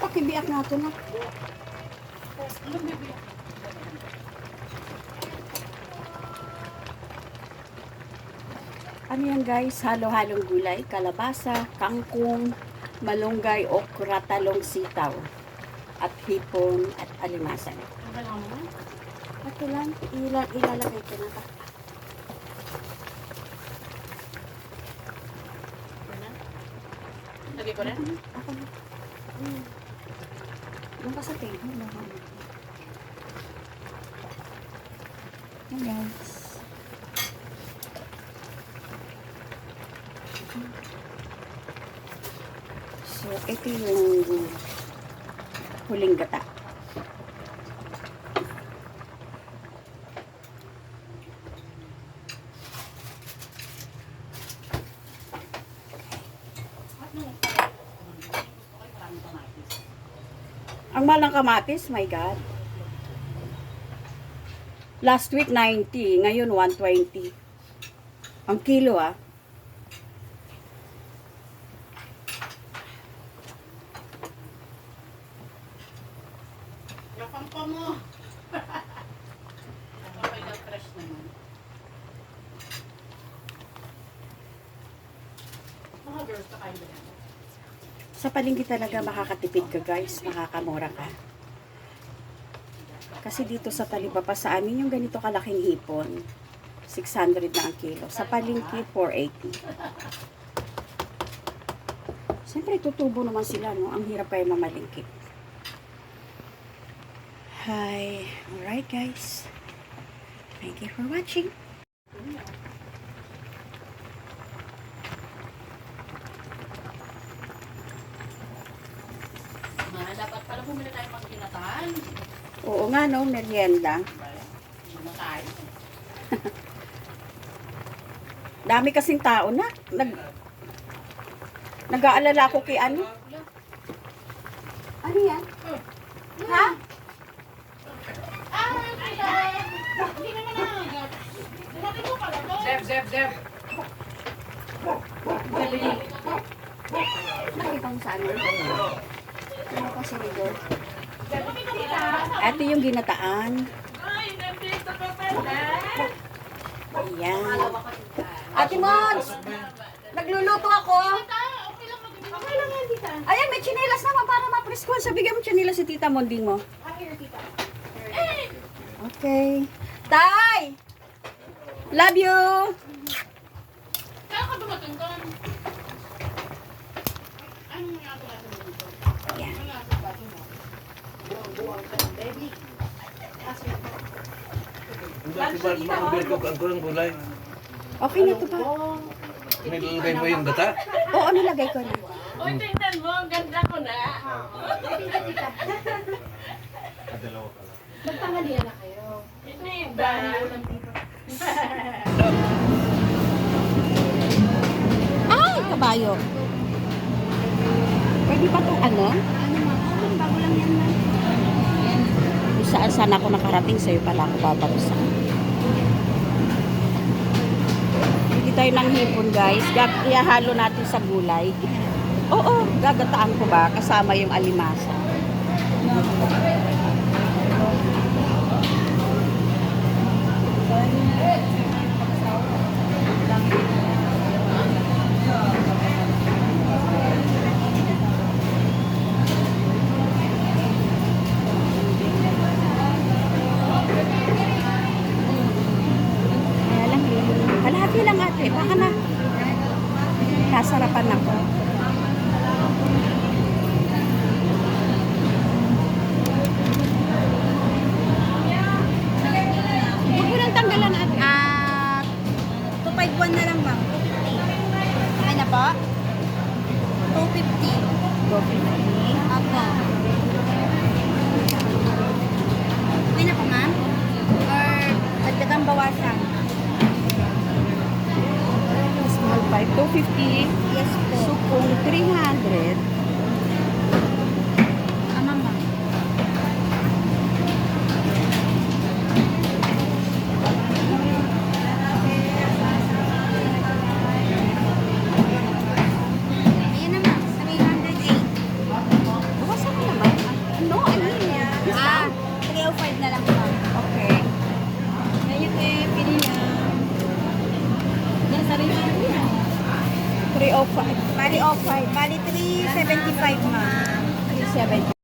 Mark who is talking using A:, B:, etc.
A: pakibiak nato na. Ano yan guys? Halo-halong gulay, kalabasa, kangkong, malunggay, okra, talong, sitaw, at hipon, at alimasan. Ito lang, ilan, ilalagay ko na ba?
B: Lagay ko na?
A: Ako na. Mm. Doon ka sa table. Hey guys. So, ito yung huling gata. Ang malang kamatis, my God. Last week 90, ngayon 120. Ang kilo ah.
B: Yakang pa mo. Naman. Mga girls, kakain ba?
A: Sa palengke talaga makakatipid ka guys, makakamura ka. Kasi dito sa talibapa sa amin, yung ganito kalaking hipon, 600 na ang kilo. Sa palengke, 480. Siyempre, tutubo naman sila, no? Ang hirap kaya mamalingkit. Hi. Alright, guys. Thank you for watching.
B: Ma, dapat pala bumili tayo pang kinatan.
A: Oo nga, no? Merienda. Dami kasing tao na. Nag, nag-aalala ako kay ano. Ano yan? Ha?
B: Ah.
C: Zeb, Zeb, Zeb.
B: Galing.
A: Nakita mo sa ano? Ano pa si Ito yung ginataan. Ayan. Ate Mons! Nagluluto ako. Ayan, may chinelas naman para ma-preschool. Sabigyan mo chinelas si Tita Monding mo. Okay. Tay! Love you!
B: Kaya ka dumating ka. Ano yung ginagawa mo dito?
A: Ayan.
B: Ano yung ginagawa mo? Buwang-buwang ka ng baby. Kasi
C: mag-uber ko ang kurang gulay.
A: Okay na ito ba?
C: Nilalagay mo yung gata?
A: Oo, nilagay ko na.
B: Uy, tingnan mo, ang ganda ko na.
D: Magtangalian na kayo.
B: Hindi ba?
A: Ay, kabayo. Pwede pa itong ano?
D: Ano ma? Bago lang yan ma.
A: Saan saan ako nakarating, sa'yo pala ako babarusan. Hindi tayo ng hipon, guys. Gag natin sa gulay. Oo, gagataan ko ba? Kasama yung alimasa.
D: 250. Apo. Okay na po ma'am? Or dagdagang bawasan?
A: Small pipe, 250.
D: Yes po.
A: Sukong, 300. 305.
D: Bali, oh, five. Bali, 375 ma'am.
A: 370.